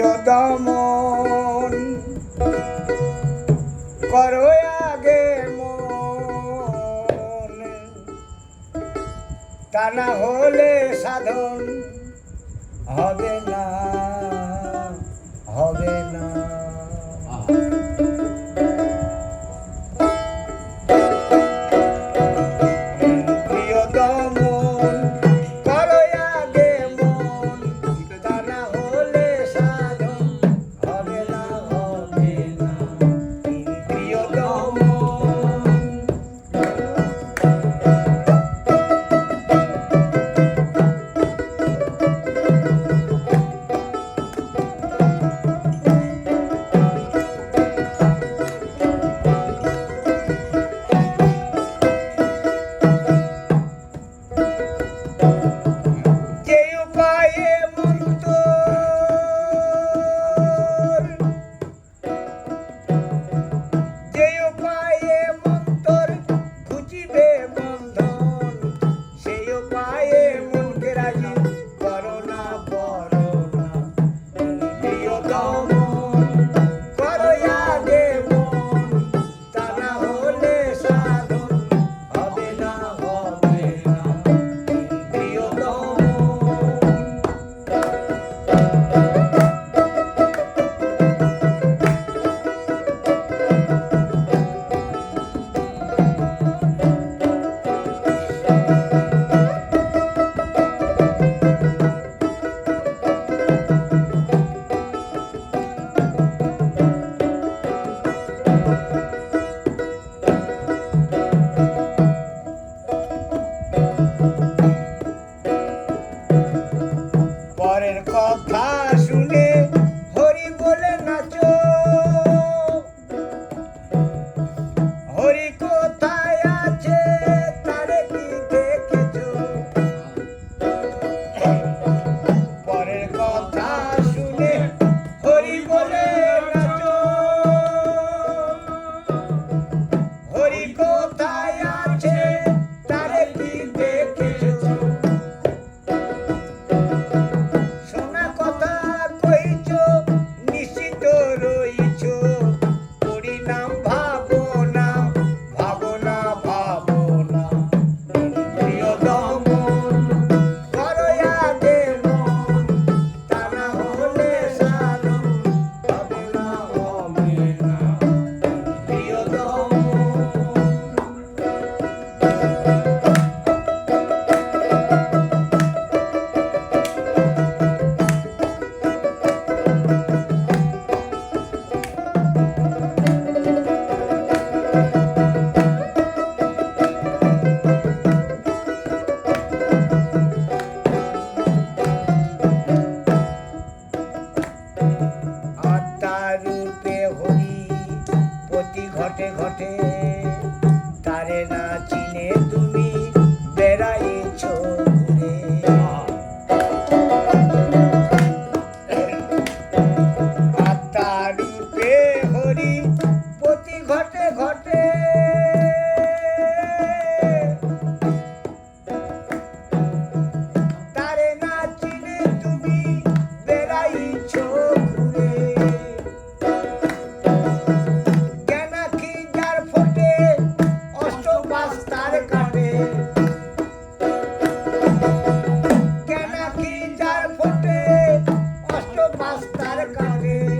প্রিয়তমন করো আগে মন। তা না হলে সাধন হবে না হবে না। morning called pie. ঘটে ঘটে। তারে না চিনে তুমি কারে